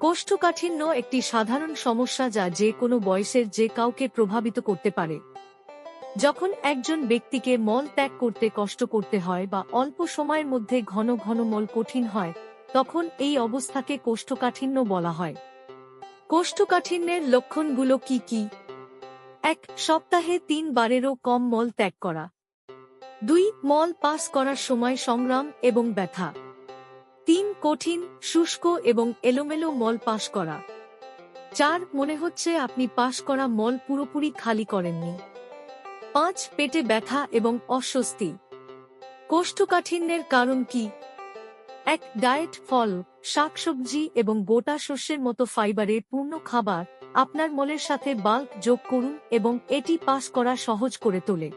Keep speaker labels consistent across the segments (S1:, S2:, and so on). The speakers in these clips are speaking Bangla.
S1: কোষ্ঠকাঠিন্য একটি সাধারণ সমস্যা যা যে কোনো বয়সের যে কাউকে প্রভাবিত করতে পারে। যখন একজন ব্যক্তিকে মল ত্যাগ করতে কষ্ট করতে হয় বা অল্প সময়ের মধ্যে ঘন ঘন মল কঠিন হয়, তখন এই অবস্থাকে কোষ্ঠকাঠিন্য বলা হয়। কোষ্ঠকাঠিন্যের লক্ষণগুলো কি কি? এক, সপ্তাহে তিন বারেরও কম মল ত্যাগ করা। দুই, মল পাস করার সময় সংগ্রাম এবং ব্যথা। তিন কঠিন, শুষ্ক এবং এলোমেলো মল পাশ করা। চার, মনে হচ্ছে আপনি পাশ করা মল পুরোপুরি খালি করেননি। পাঁচ, পেটে ব্যথা এবং অস্বস্তি। কোষ্ঠকাঠিন্যের কারণ কি? এক, ডায়েট, ফল, শাকসবজি এবং গোটা শস্যের মতো ফাইবারে পূর্ণ খাবার আপনার মলের সাথে বাল্ক যোগ করুন এবং এটি পাস করা সহজ করে তোলে।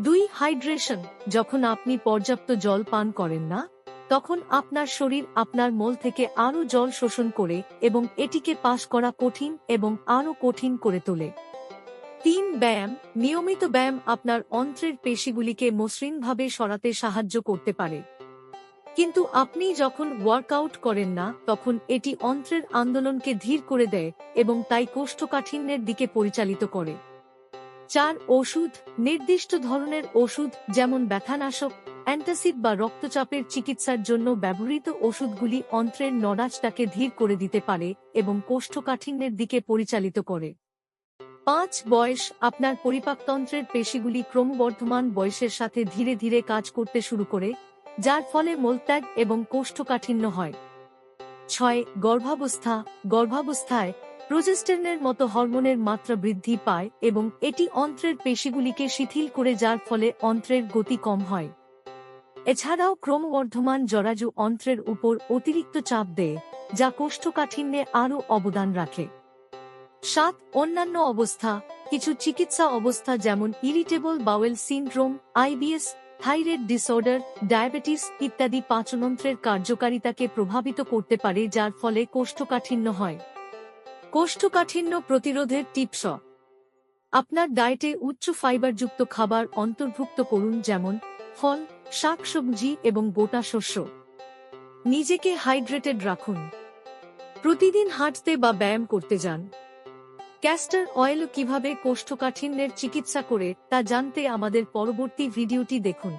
S1: দুই, হাইড্রেশন, যখন আপনি পর্যাপ্ত জল পান করেন না তখন আপনার শরীর আপনার মল থেকে আরও জল শোষণ করে এবং এটিকে পাস করা কঠিন এবং আরও কঠিন করে তোলে। তিন ব্যায়াম, নিয়মিত ব্যায়াম আপনার অন্ত্রের পেশিগুলিকে মসৃণভাবে সরাতে সাহায্য করতে পারে। কিন্তু আপনি যখন ওয়ার্কআউট করেন না, তখন এটি অন্ত্রের আন্দোলনকে ধীর করে দেয় এবং তাই কোষ্ঠকাঠিন্যের দিকে পরিচালিত করে। চার, ওষুধ, নির্দিষ্ট ধরনের ওষুধ যেমন ব্যথানাশক অ্যান্টাসিড বা রক্তচাপের চিকিৎসার জন্য ব্যবহৃত ওষুধগুলি অন্ত্রের নড়াচটাকে ধীর করে দিতে পারে এবং কোষ্ঠকাঠিন্যের দিকে পরিচালিত করে। পাঁচ, বয়স। আপনার পরিপাকতন্ত্রের পেশিগুলি ক্রমবর্ধমান বয়সের সাথে ধীরে ধীরে কাজ করতে শুরু করে, যার ফলে মলত্যাগ এবং কোষ্ঠকাঠিন্য হয়। ছয়, গর্ভাবস্থা। গর্ভাবস্থায় প্রোজেস্টেরনের মতো হরমোনের মাত্রা বৃদ্ধি পায় এবং এটি অন্ত্রের পেশিগুলিকে শিথিল করে, যার ফলে অন্ত্রের গতি কম হয়। এছাড়াও ক্রমবর্ধমান জরাজু অন্ত্রের উপর অতিরিক্ত চাপ দেয়, যা কোষ্ঠকাঠিন্যে আরও অবদান রাখে। সাত, অন্যান্য অবস্থা, কিছু চিকিৎসা অবস্থা যেমন irritable bowel syndrome, IBS, thyroid disorder, diabetes ইত্যাদি পাচনন্ত্রের কার্যকারিতাকে প্রভাবিত করতে পারে, যার ফলে কোষ্ঠকাঠিন্য হয়। কোষ্ঠকাঠিন্য প্রতিরোধের টিপস আপনার ডায়েটে উচ্চ ফাইবারযুক্ত খাবার অন্তর্ভুক্ত করুন যেমন ফল, শাকসবজি এবং গোটা শস্য। নিজেকে হাইড্রেটেড রাখুন। প্রতিদিন হাঁটতে বা ব্যায়াম করতে যান। ক্যাস্টার অয়েল কীভাবে কোষ্ঠকাঠিন্যের চিকিৎসা করে তা জানতে আমাদের পরবর্তী ভিডিওটি দেখুন।